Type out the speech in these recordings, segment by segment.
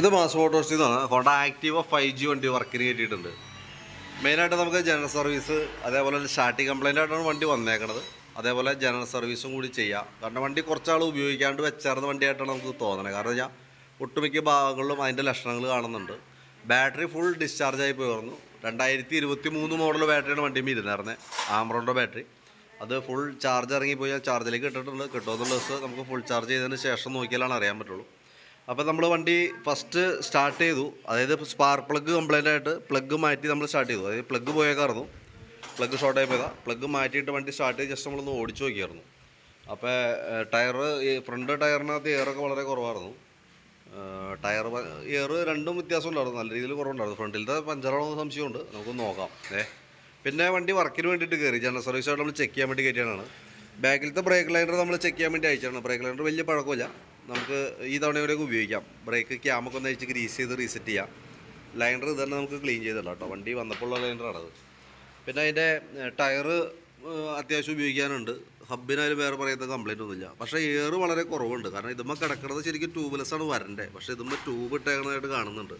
ഇത് മാസ് മോട്ടോഴ്സിൽ നിന്നാണ് Honda Activa five G വണ്ടി വർക്കിന് കയറ്റിയിട്ടുണ്ട് മെയിനായിട്ട് നമുക്ക് ജനറൽ സർവീസ് അതേപോലെ തന്നെ സ്റ്റാർട്ടിങ് കംപ്ലൈന്റ് ആയിട്ടാണ് വണ്ടി വന്നേക്കണത്. അതേപോലെ ജനറൽ സർവീസും കൂടി ചെയ്യാം. കാരണം വണ്ടി കുറച്ചാൾ ഉപയോഗിക്കാണ്ട് വെച്ചാർന്ന വണ്ടിയായിട്ടാണ് നമുക്ക് തോന്നണത് കാരണം ഞാൻ ഒട്ടുമിക്ക ഭാഗങ്ങളിലും അതിന്റെ ലക്ഷണങ്ങൾ കാണുന്നുണ്ട്. ബാറ്ററി ഫുൾ ഡിസ്ചാർജ് ആയി പോയിരുന്നു. രണ്ടായിരത്തി ഇരുപത്തി മൂന്ന് മോഡൽ ബാറ്ററിയാണ് വണ്ടി ഇരുന്നായിരുന്നത് ആംബ്രോന്റെ ബാറ്ററി അത് ഫുൾ ചാർജ് ഇറങ്ങിപ്പോയി. ചാർജിലേക്ക് ഇട്ടിട്ടുണ്ട്. കിട്ടുമെന്നുള്ള ദിവസം നമുക്ക് ഫുൾ ചാർജ് ചെയ്തതിന് ശേഷം നോക്കിയാലാണ് അറിയാൻ പറ്റുള്ളൂ. അപ്പോൾ നമ്മൾ വണ്ടി ഫസ്റ്റ് സ്റ്റാർട്ട് ചെയ്തു. അതായത് സ്പാർക്ക് പ്ലഗ് കംപ്ലൈന്റ് ആയിട്ട് പ്ലഗ് മാറ്റി നമ്മൾ സ്റ്റാർട്ട് ചെയ്തു. അതായത് പ്ലഗ് പോയേക്കായിരുന്നു. പ്ലഗ് ഷോർട്ട് ആയി പോയതാണ് പ്ലഗ് മാറ്റിയിട്ട് വണ്ടി സ്റ്റാർട്ട് ചെയ്ത് ജസ്റ്റ് നമ്മളൊന്ന് ഓടിച്ചു നോക്കിയായിരുന്നു. അപ്പോൾ ടയർ ഈ ഫ്രണ്ട് ടയറിനകത്ത് എയറൊക്കെ വളരെ കുറവായിരുന്നു. ടയർ എയർ രണ്ടും വ്യത്യാസം ഉണ്ടായിരുന്നു. നല്ല രീതിയിൽ കുറവുണ്ടായിരുന്നു. ഫ്രണ്ടിലത്തെ പഞ്ചറാണോ സംശയമുണ്ട്. നമുക്ക് നോക്കാം. ഏ പിന്നെ വണ്ടി വർക്കിന് വേണ്ടിയിട്ട് കയറി ജനറൽ സർവീസ് ആയിട്ട് നമ്മൾ ചെക്ക് ചെയ്യാൻ വേണ്ടി കയറ്റിയാണ് ബാക്കിലത്തെ ബ്രേക്ക് ലൈനർ നമ്മൾ ചെക്ക് ചെയ്യാൻ വേണ്ടി അയച്ചാണ് ബ്രേക്ക് ലൈനർ വലിയ പഴക്കമില്ല. നമുക്ക് ഈ തവണ ഇവിടെയൊക്കെ ഉപയോഗിക്കാം ബ്രേക്ക് ക്യാമൊക്കെ ഒന്ന് അഴിച്ച് ഗ്രീസ് ചെയ്ത് റീസെറ്റ് ചെയ്യാം. ലൈനർ ഇത് തന്നെ നമുക്ക് ക്ലീൻ ചെയ്തില്ല കേട്ടോ. വണ്ടി വന്നപ്പോഴുള്ള ലൈനറാണത് പിന്നെ അതിന്റെ ടയർ അത്യാവശ്യം ഉപയോഗിക്കാനുണ്ട്. ഹബിനായാലും വേറെ പറയുന്ന കംപ്ലൈന്റ് ഒന്നുമില്ല. പക്ഷേ എയർ വളരെ കുറവുണ്ട്. കാരണം ഇതുമ്മ കിടക്കുന്നത് ശരിക്കും ട്യൂബ്ലെസ് ആണ് വരണ്ടേ. പക്ഷേ ഇതുമ്മ ട്യൂബ് ഇട്ടേക്കണതായിട്ട് കാണുന്നുണ്ട്.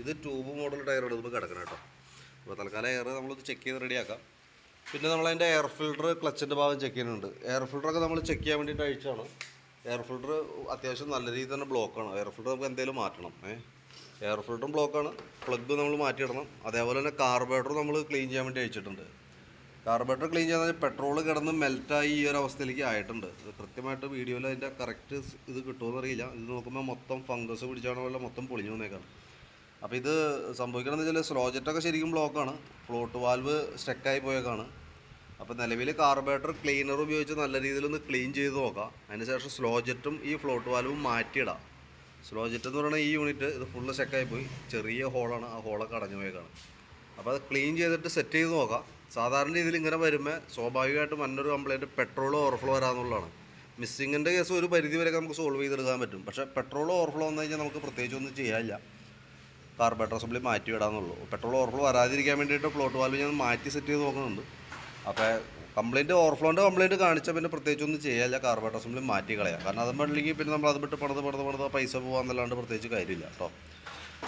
ഇത് ട്യൂബ് മോഡൽ ടയറാണ് ഇതുമ്പോൾ കിടക്കണം കേട്ടോ. അപ്പോൾ തൽക്കാലം എയർ നമ്മളിത് ചെക്ക് ചെയ്ത് റെഡിയാക്കാം പിന്നെ നമ്മളതിന്റെ എയർ ഫിൽട്ടർ ക്ലച്ചിന്റെ ഭാഗം ചെക്ക് ചെയ്യുന്നുണ്ട്. എയർ ഫിൽട്ടറൊക്കെ നമ്മൾ ചെക്ക് ചെയ്യാൻ വേണ്ടിയിട്ട് അയച്ചാണ് എയർ ഫിൽട്ടർ അത്യാവശ്യം നല്ല രീതിയിൽ തന്നെ ബ്ലോക്കാണ് എയർ ഫിൽട്ടർ നമുക്ക് എന്തെങ്കിലും മാറ്റണം. ഏഹ് എയർ ഫിൽട്ടറും ബ്ലോക്കാണ് പ്ലഗ് നമ്മൾ മാറ്റിയിടണം. അതേപോലെ തന്നെ കാർബറേറ്റർ നമ്മൾ ക്ലീൻ ചെയ്യാൻ വേണ്ടി അയച്ചിട്ടുണ്ട് കാർബറേറ്റർ ക്ലീൻ ചെയ്യാൻ പെട്രോൾ കിടന്ന് മെൽറ്റായി ഈ ഒരു അവസ്ഥയിലേക്ക് ആയിട്ടുണ്ട്. കൃത്യമായിട്ട് വീഡിയോയിൽ അതിന്റെ കറക്റ്റ് ഇത് കിട്ടുമെന്ന് അറിയില്ല. ഇത് നോക്കുമ്പോൾ മൊത്തം ഫംഗസ് പിടിച്ചാണോ പോലെ മൊത്തം പൊളിഞ്ഞു വന്നേക്കാണ്. അപ്പോൾ ഇത് സംഭവിക്കണമെന്ന് വെച്ചാൽ സ്ലോജറ്റൊക്കെ ശരിക്കും ബ്ലോക്കാണ് ഫ്ലോട്ട് വാൽവ് സ്റ്റക്കായി പോയേക്കാണ്. അപ്പോൾ നിലവിൽ കാർബറേറ്റർ ക്ലീനർ ഉപയോഗിച്ച് നല്ല രീതിയിൽ ഒന്ന് ക്ലീൻ ചെയ്ത് നോക്കാം. അതിനുശേഷം സ്ലോ ജെറ്റും ഈ ഫ്ലോട്ട് വാൽവും മാറ്റിയിടാം. സ്ലോ ജെറ്റ് എന്ന് പറയുന്ന ഈ യൂണിറ്റ് ഇത് ഫുള്ള് ചെക്കായി പോയി. ചെറിയ ഹോളാണ് ആ ഹോളൊക്കെ അടഞ്ഞു പോയേക്കാണ് അപ്പോൾ അത് ക്ലീൻ ചെയ്തിട്ട് സെറ്റ് ചെയ്ത് നോക്കാം. സാധാരണ രീതിയിൽ ഇങ്ങനെ വരുമ്പോൾ സ്വാഭാവികമായിട്ടും മറ്റൊരു കംപ്ലൈന്റ് പെട്രോൾ ഓവർഫ്ലോ വരാമെന്നുള്ളതാണ് മിസ്സിങ്ങിന്റെ കേസ് ഒരു പരിധി വരെ നമുക്ക് സോൾവ് ചെയ്തെടുക്കാൻ പറ്റും. പക്ഷേ പെട്രോൾ ഓവർഫ്ലോ വന്നു കഴിഞ്ഞാൽ നമുക്ക് പ്രത്യേകിച്ചൊന്നും ചെയ്യാനില്ല. കാർബറേറ്റർ അസംബ്ലി മാറ്റി വിടാന്നുള്ളൂ പെട്രോൾ ഓവർഫ്ലോ വരാതിരിക്കാൻ വേണ്ടിയിട്ട് ഫ്ലോട്ട് വാൽവ് ഞാൻ മാറ്റി സെറ്റ് ചെയ്ത് നോക്കുന്നുണ്ട്. അപ്പോൾ കംപ്ലൈന്റ് ഓവർഫ്ലോന്റെ കംപ്ലൈന്റ് കാണിച്ചാൽ പിന്നെ പ്രത്യേകിച്ച് ഒന്നും ചെയ്യാല്ല കാർബറേറ്റർ അസംബ്ലി മാറ്റി കളയാം. കാരണം അത് വേണ്ടില്ലെങ്കിൽ പിന്നെ നമ്മൾ അത് വിട്ട് പണിത് പണിത് പണിത് പൈസ പോകാമെന്നല്ലാണ്ട് പ്രത്യേകിച്ച് കാര്യമില്ല കേട്ടോ.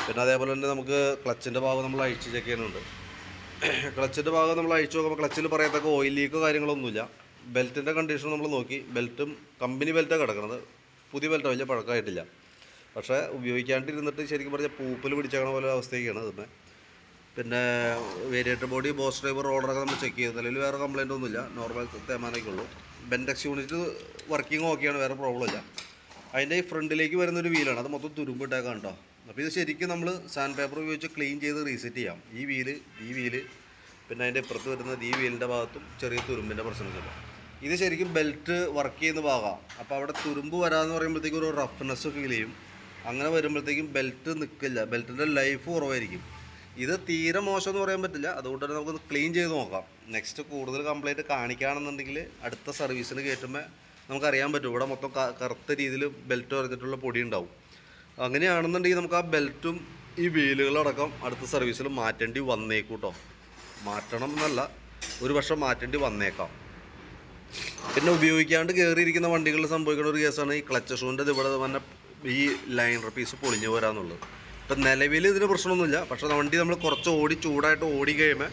പിന്നെ അതേപോലെ തന്നെ നമുക്ക് ക്ലച്ചിന്റെ ഭാഗം നമ്മൾ അഴിച്ച് ചെക്ക് ചെയ്യുന്നുണ്ട്. ക്ലച്ചിന്റെ ഭാഗം നമ്മൾ അഴിച്ചു നോക്കുമ്പോൾ ക്ലച്ചിൽ പറയത്തക്ക ഓയിൽ ലീക്കോ കാര്യങ്ങളൊന്നുമില്ല. ബെൽറ്റിന്റെ കണ്ടീഷൻ നമ്മൾ നോക്കി. ബെൽറ്റും കമ്പനി ബെൽറ്റാണ് കിടക്കുന്നത് പുതിയ ബെൽറ്റോ വലിയ പഴക്കമായിട്ടില്ല. പക്ഷേ ഉപയോഗിക്കാണ്ടിരുന്നിട്ട് ശരിക്കും പറഞ്ഞാൽ പൂപ്പൽ പിടിച്ചേക്കണ പോലെ അവസ്ഥയൊക്കെയാണ് ഇതിന് പിന്നെ വേരിയേറ്റർ ബോഡി ബോസ് ഡ്രൈവർ റോഡറൊക്കെ നമ്മൾ ചെക്ക് ചെയ്തു നിലവിൽ വേറെ കംപ്ലൈന്റ് ഒന്നുമില്ല. നോർമൽ തേമാനൊക്കെ ഉള്ളൂ ബെൻഡെക്സ് യൂണിറ്റ് വർക്കിംഗ് ഓക്കെയാണ് വേറെ പ്രോബ്ലം ഇല്ല. അതിന്റെ ഈ ഫ്രണ്ടിലേക്ക് വരുന്നൊരു വീലാണ് അത് മൊത്തം തുരുമ്പിട്ടേക്കാം കേട്ടോ അപ്പോൾ ഇത് ശരിക്കും നമ്മൾ സാൻഡ് പേപ്പർ ഉപയോഗിച്ച് ക്ലീൻ ചെയ്ത് റീസെറ്റ് ചെയ്യാം. ഈ വീൽ ഈ വീൽ പിന്നെ അതിന്റെ ഇപ്പുറത്ത് വരുന്ന ഈ വീലിന്റെ ഭാഗത്തും ചെറിയ തുരുമ്പിന്റെ പ്രശ്നമില്ല ഇത് ശരിക്കും ബെൽറ്റ് വർക്ക് ചെയ്യുന്ന ഭാഗമാണ് അപ്പോൾ അവിടെ തുരുമ്പ് വരാമെന്ന് പറയുമ്പോഴത്തേക്കും ഒരു റഫ്നെസ് ഫീൽ ചെയ്യും. അങ്ങനെ വരുമ്പോഴത്തേക്കും ബെൽറ്റ് നിൽക്കില്ല ബെൽറ്റിന്റെ ലൈഫ് കുറവായിരിക്കും. ഇത് തീരെ മോശം എന്ന് പറയാൻ പറ്റില്ല. അതുകൊണ്ട് തന്നെ നമുക്കൊന്ന് ക്ലീൻ ചെയ്ത് നോക്കാം. നെക്സ്റ്റ് കൂടുതൽ കംപ്ലൈന്റ് കാണിക്കുകയാണെന്നുണ്ടെങ്കിൽ അടുത്ത സർവീസിന് കയറ്റുമ്പോൾ നമുക്കറിയാൻ പറ്റും. ഇവിടെ മൊത്തം കറുത്ത രീതിയിൽ ബെൽറ്റ് പറഞ്ഞിട്ടുള്ള പൊടി ഉണ്ടാവും. അങ്ങനെയാണെന്നുണ്ടെങ്കിൽ നമുക്ക് ആ ബെൽറ്റും ഈ വീലുകളടക്കം അടുത്ത സർവീസിൽ മാറ്റേണ്ടി വന്നേക്കൂട്ടോ കേട്ടോ മാറ്റണം എന്നല്ല ഒരു വർഷം മാറ്റേണ്ടി വന്നേക്കാം. പിന്നെ ഉപയോഗിക്കാണ്ട് കയറിയിരിക്കുന്ന വണ്ടികളിൽ സംഭവിക്കുന്ന ഒരു കേസാണ് ഈ ക്ലച്ച് ഷൂവിന്റെ ഇവിടെ തന്നെ ഈ ലൈനർ പീസ് പൊളിഞ്ഞു വരാന്നുള്ളത് ഇപ്പം നിലവിൽ ഇതിന് പ്രശ്നമൊന്നുമില്ല. പക്ഷേ വണ്ടി നമ്മൾ കുറച്ച് ഓടി ചൂടായിട്ട് ഓടി കഴിയുമ്പോൾ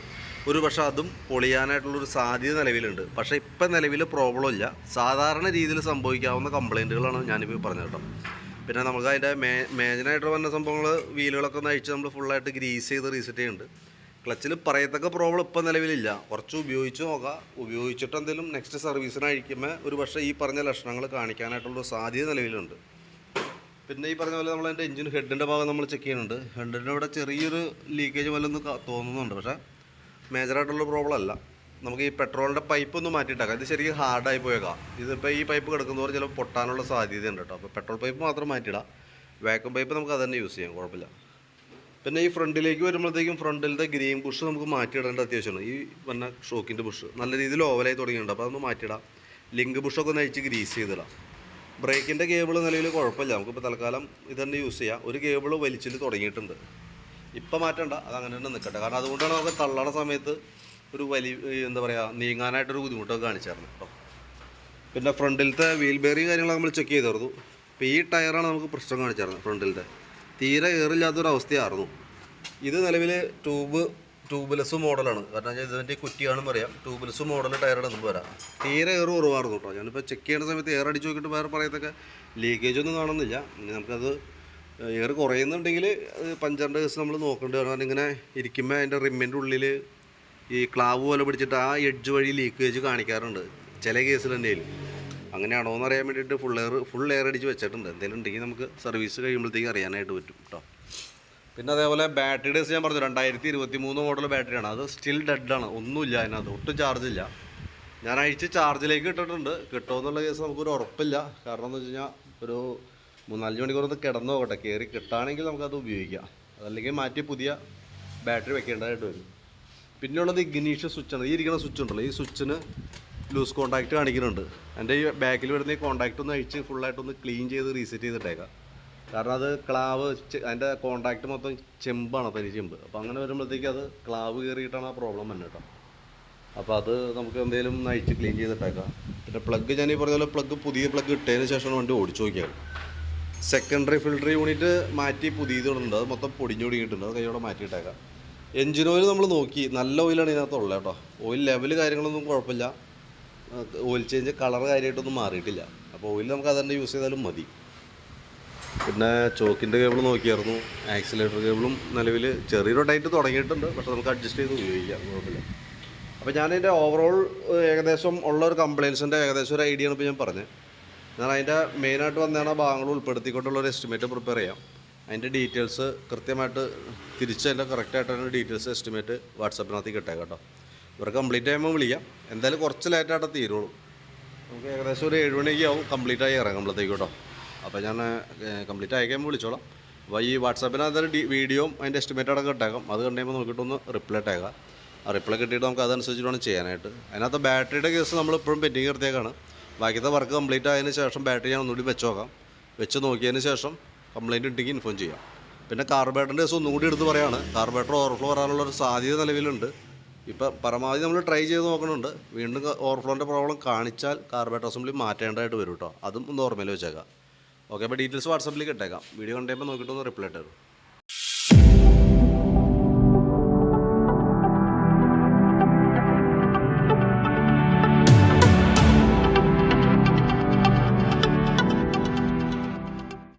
ഒരു പക്ഷേ അതും പൊളിയാനായിട്ടുള്ളൊരു സാധ്യത നിലവിലുണ്ട്. പക്ഷേ ഇപ്പം നിലവിൽ പ്രോബ്ലം ഇല്ല. സാധാരണ രീതിയിൽ സംഭവിക്കാവുന്ന കംപ്ലൈന്റുകളാണ് ഞാനിപ്പോൾ പറഞ്ഞത് കേട്ടോ. പിന്നെ നമുക്ക് അതിന്റെ മേ മേജനായിട്ട് വന്ന സംഭവങ്ങൾ വീലുകളൊക്കെ ഒന്ന് അഴിച്ച് നമ്മൾ ഫുള്ളായിട്ട് ഗ്രീസ് ചെയ്ത് റീസെറ്റ് ചെയ്യുന്നുണ്ട്. ക്ലച്ചിൽ പറയത്തക്ക പ്രോബ്ലം ഇപ്പം നിലവിലില്ല. കുറച്ച് ഉപയോഗിച്ച് നോക്കാം. ഉപയോഗിച്ചിട്ട് എന്തെങ്കിലും നെക്സ്റ്റ് സർവീസിന് അഴിക്കുമ്പോൾ ഒരു പക്ഷേ ഈ പറഞ്ഞ ലക്ഷണങ്ങൾ കാണിക്കാനായിട്ടുള്ള സാധ്യത നിലവിലുണ്ട്. പിന്നെ ഈ പറഞ്ഞ പോലെ നമ്മൾ അതിന്റെ എഞ്ചിൻ ഹെഡിന്റെ ഭാഗം നമ്മൾ ചെക്ക് ചെയ്യുന്നുണ്ട്. ഹെഡിന്റെ ഇവിടെ ചെറിയൊരു ലീക്കേജ് പോലെ ഒന്ന് തോന്നുന്നുണ്ട്. പക്ഷേ മേജറായിട്ടുള്ള പ്രോബ്ലം അല്ല. നമുക്ക് ഈ പെട്രോളിന്റെ പൈപ്പ് ഒന്ന് മാറ്റിയിട്ടാക്കാം. ഇത് ശരിക്കും ഹാർഡായി പോയേക്കാം. ഇതിപ്പോൾ ഈ പൈപ്പ് കിടക്കുന്നവർ ചിലപ്പോൾ പൊട്ടാനുള്ള സാധ്യതയുണ്ട് കേട്ടോ. അപ്പോൾ പെട്രോൾ പൈപ്പ് മാത്രം മാറ്റിയിടാം. വാക്വം പൈപ്പ് നമുക്ക് അത് തന്നെ യൂസ് ചെയ്യാം. കുഴപ്പമില്ല. പിന്നെ ഈ ഫ്രണ്ടിലേക്ക് വരുമ്പോഴത്തേക്കും ഫ്രണ്ടിലത്തെ ഗ്രീൻ ബുഷ് നമുക്ക് മാറ്റിയിടേണ്ട അത്യാവശ്യമാണ്. ഈ വന്ന ഷോക്കിന്റെ ബുഷ് നല്ല രീതിയിൽ ഓവലായി തുടങ്ങിയിട്ടുണ്ട്. അപ്പോൾ അതൊന്ന് മാറ്റിയിടാം. ലിങ്ക് ബുഷൊക്കെ ഒന്ന് അഴിച്ച് ഗ്രീസ് ചെയ്തിടാം. ബ്രേക്കിന്റെ കേബിൾ നിലവിൽ കുഴപ്പമില്ല. നമുക്കിപ്പോൾ തൽക്കാലം ഇത് തന്നെ യൂസ് ചെയ്യാം. ഒരു കേബിൾ വലിച്ചിൽ തുടങ്ങിയിട്ടുണ്ട്. ഇപ്പം മാറ്റണ്ട. അത് അങ്ങനെ തന്നെ നിൽക്കട്ടെ കാരണം അതുകൊണ്ടാണ് നമുക്ക് തള്ളണ സമയത്ത് ഒരു വലിയ എന്താ പറയുക നീങ്ങാനായിട്ടൊരു ബുദ്ധിമുട്ടൊക്കെ കാണിച്ചായിരുന്നു കേട്ടോ. പിന്നെ ഫ്രണ്ടിലത്തെ വീൽ ബെയറി കാര്യങ്ങളൊക്കെ നമ്മൾ ചെക്ക് ചെയ്തായിരുന്നു. ഇപ്പോൾ ഈ ടയറാണ് നമുക്ക് പ്രശ്നം കാണിച്ചായിരുന്നത് ഫ്രണ്ടിലത്തെ. തീരെ ഏറില്ലാത്തൊരവസ്ഥയായിരുന്നു. ഇത് നിലവിൽ ട്യൂബ് ട്യൂബ്ലെസ് മോഡലാണ് കാരണം ഇതിന്റെ കുറ്റിയാണെന്ന് പറയാം. ട്യൂബ്ലെസ് മോഡൽ ടയറാണ് നമുക്ക് വരാം. തീരെ ഏറ് കുറവായിരുന്നു കേട്ടോ. ഞാനിപ്പോൾ ചെക്ക് ചെയ്യുന്ന സമയത്ത് എയർ അടിച്ച് നോക്കിയിട്ട് വേറെ പറയത്തൊക്കെ ലീക്കേജ് ഒന്നും കാണുന്നില്ല. ഇനി നമുക്കത് എയർ കുറയുന്നുണ്ടെങ്കിൽ പഞ്ചറിന്റെ കേസ് നമ്മൾ നോക്കേണ്ടി കാരണം ഇങ്ങനെ ഇരിക്കുമ്പോൾ അതിന്റെ റിമ്മിന്റെ ഉള്ളിൽ ഈ ക്ലാവ് പോലെ പിടിച്ചിട്ട് ആ എഡ്ജ് വഴി ലീക്കേജ് കാണിക്കാറുണ്ട്. ചില കേസിൽ എന്തെങ്കിലും അങ്ങനെയാണോ എന്ന് അറിയാൻ വേണ്ടിയിട്ട് ഫുൾ എയർ ഫുൾ എയർ അടിച്ച് വെച്ചിട്ടുണ്ട്. എന്തെങ്കിലും ഉണ്ടെങ്കിൽ നമുക്ക് സർവീസ് കഴിയുമ്പോഴത്തേക്ക് അറിയാനായിട്ട് പറ്റും കേട്ടോ. പിന്നെ അതേപോലെ ബാറ്ററി ഡേസ് ഞാൻ പറഞ്ഞു രണ്ടായിരത്തി ഇരുപത്തി മൂന്ന് മോഡൽ ബാറ്ററിയാണ് അത് സ്റ്റിൽ ഡെഡാണ് ഒന്നുമില്ല അതിനകത്ത്. ഒട്ടും ചാർജ് ഇല്ല. ഞാൻ അഴിച്ച് ചാർജിലേക്ക് ഇട്ടിട്ടുണ്ട്. കിട്ടുമോ എന്നുള്ള കേസ് നമുക്കൊരു ഉറപ്പില്ല. കാരണം എന്ന് വെച്ച് ഒരു മൂന്നാലഞ്ച് മണിക്കൂർ ഒന്ന് കിടന്നു നോക്കട്ടെ. കയറി കിട്ടുകയാണെങ്കിൽ നമുക്കത് ഉപയോഗിക്കാം. അതല്ലെങ്കിൽ മാറ്റി പുതിയ ബാറ്ററി വെക്കേണ്ടതായിട്ട് വരും. പിന്നെയുള്ളത് സ്വിച്ച് സ്വിച്ചാണ് ഈ ഇരിക്കുന്ന സ്വിച്ച് ഉണ്ടല്ലോ. ഈ സ്വിച്ചിന് ലൂസ് കോൺടാക്റ്റ് കാണിക്കുന്നുണ്ട്. എന്റെ ഈ ബാക്കിൽ വരുന്ന ഈ കോൺടാക്റ്റ് ഒന്ന് അഴിച്ച് ഫുള്ളായിട്ടൊന്ന് ക്ലീൻ ചെയ്ത് റീസെറ്റ് ചെയ്തിട്ടേക്കാം. കാരണം അത് ക്ലാവ് അതിന്റെ കോണ്ടാക്ട് മൊത്തം ചെമ്പാണ് തനി ചെമ്പ്. അപ്പോൾ അങ്ങനെ വരുമ്പോഴത്തേക്ക് അത് ക്ലാവ് കയറിയിട്ടാണ് ആ പ്രോബ്ലം വന്നത് കേട്ടോ അപ്പോൾ അത് നമുക്ക് എന്തെങ്കിലും നയിച്ച് ക്ലീൻ ചെയ്തിട്ടേക്കാം. പിന്നെ പ്ലഗ് ഞാൻ ഈ പറഞ്ഞ പോലെ പ്ലഗ് പുതിയ പ്ലഗ് ഇട്ടതിന് ശേഷമാണ് വണ്ടി ഓടിച്ചു നോക്കിയത്. സെക്കൻഡറി ഫിൽട്ടർ യൂണിറ്റ് മാറ്റി പുതിയത് ഇടുന്നുണ്ട്. അത് മൊത്തം പൊടിഞ്ഞു പൊടിഞ്ഞിട്ടുണ്ട്. അത് കൈയോടെ മാറ്റിയിട്ടേക്കാം. എഞ്ചിൻ ഓയിൽ നമ്മൾ നോക്കി. നല്ല ഓയിലാണ് ഇതിനകത്ത് ഉള്ളത് കേട്ടോ ഓയിൽ ലെവൽ കാര്യങ്ങളൊന്നും കുഴപ്പമില്ല. ഓയിൽ ചേഞ്ച് കളർ കാര്യമായിട്ടൊന്നും മാറിയിട്ടില്ല. അപ്പോൾ ഓയിൽ നമുക്ക് അതന്നെ യൂസ് ചെയ്താലും മതി. പിന്നെ ചോക്കിന്റെ കേബിൾ നോക്കിയായിരുന്നു. ആക്സിലേറ്റർ കേബിളും നിലവിൽ ചെറിയൊരു ടൈറ്റ് തുടങ്ങിയിട്ടുണ്ട്. പക്ഷെ നമുക്ക് അഡ്ജസ്റ്റ് ചെയ്ത് ഉപയോഗിക്കാം. കുഴപ്പമില്ല. അപ്പോൾ ഞാനതിന്റെ ഓവറോൾ ഏകദേശം ഉള്ള ഒരു കംപ്ലയിൻസിന്റെ ഏകദേശം ഒരു ഐഡിയ ആണ് ഇപ്പോൾ ഞാൻ പറഞ്ഞത്. ഞാൻ അതിന്റെ മെയിനായിട്ട് വന്നതാണ് ആ ഭാഗങ്ങൾ ഉൾപ്പെടുത്തിക്കൊണ്ടുള്ള ഒരു എസ്റ്റിമേറ്റ് പ്രിപ്പയർ ചെയ്യാം. അതിന്റെ ഡീറ്റെയിൽസ് കൃത്യമായിട്ട് തിരിച്ച് അതിന്റെ കറക്റ്റായിട്ട് അതിന്റെ ഡീറ്റെയിൽസ് എസ്റ്റിമേറ്റ് വാട്സപ്പിനകത്ത് ഇട്ടേക്കാം കേട്ടോ. ഇവർ കംപ്ലീറ്റ് ആകുമ്പോൾ വിളിക്കാം. എന്തായാലും കുറച്ച് ലേറ്റായിട്ട് തീരുള്ളൂ. നമുക്ക് ഏകദേശം ഒരു ഏഴ് മണിയൊക്കെ ആവും. കംപ്ലീറ്റ് ആയി ഇറങ്ങുമ്പോഴത്തേക്ക് കേട്ടോ. അപ്പോൾ ഞാൻ കംപ്ലീറ്റ് കഴിയുമ്പോൾ വിളിച്ചോളാം. അപ്പോൾ ഈ വാട്സാപ്പിനകത്ത് ഡി വീഡിയോയും അതിന്റെ എസ്റ്റിമേറ്റ് അടക്കം ഇട്ടേക്കാം. അത് കണ്ടു നോക്കിയിട്ടൊന്ന് റിപ്ലൈ ഇട്ടേക്കാം. ആ റിപ്ലൈ കിട്ടിയിട്ട് നമുക്ക് അതനുസരിച്ച് വേണം ചെയ്യാനായിട്ട്. അതിനകത്ത് ബാറ്ററിയുടെ കേസ് നമ്മൾ ഇപ്പോഴും പെൻഡിങ് എടുത്തേക്കാണ് ബാക്കിയത്തെ വർക്ക് കംപ്ലീറ്റ് ആയതിനു ശേഷം ബാറ്ററി ഞാൻ ഒന്നുകൂടി വെച്ച് നോക്കാം. വെച്ച് നോക്കിയതിന് ശേഷം കംപ്ലയിന്റ് ഉണ്ടെങ്കിൽ ഇൻഫോം ചെയ്യാം. പിന്നെ കാർബേറ്ററിന്റെ കേസ് ഒന്നുകൂടി എടുത്ത് പറയാണ്. കാർബേറ്റർ ഓവർഫ്ലോ വരാനുള്ള ഒരു സാധ്യത നിലവിലുണ്ട്. ഇപ്പം പരമാവധി നമ്മൾ ട്രൈ ചെയ്ത് നോക്കുന്നുണ്ട് വീണ്ടും ഓവർഫ്ലോന്റെ പ്രോബ്ലം കാണിച്ചാൽ കാർബേറ്റർ അസംബ്ലി മാറ്റേണ്ടതായിട്ട് വരും കേട്ടോ അതും ഒന്ന് ഓർമ്മയിൽ വെച്ചേക്കാം. ഓക്കെ അപ്പോൾ ഡീറ്റെയിൽസ് വാട്സപ്പിലേക്ക് ഇട്ടേക്കാം. വീഡിയോ കണ്ടപ്പോൾ നോക്കിയിട്ടൊന്ന് റിപ്ലൈ ഇട്ടേരും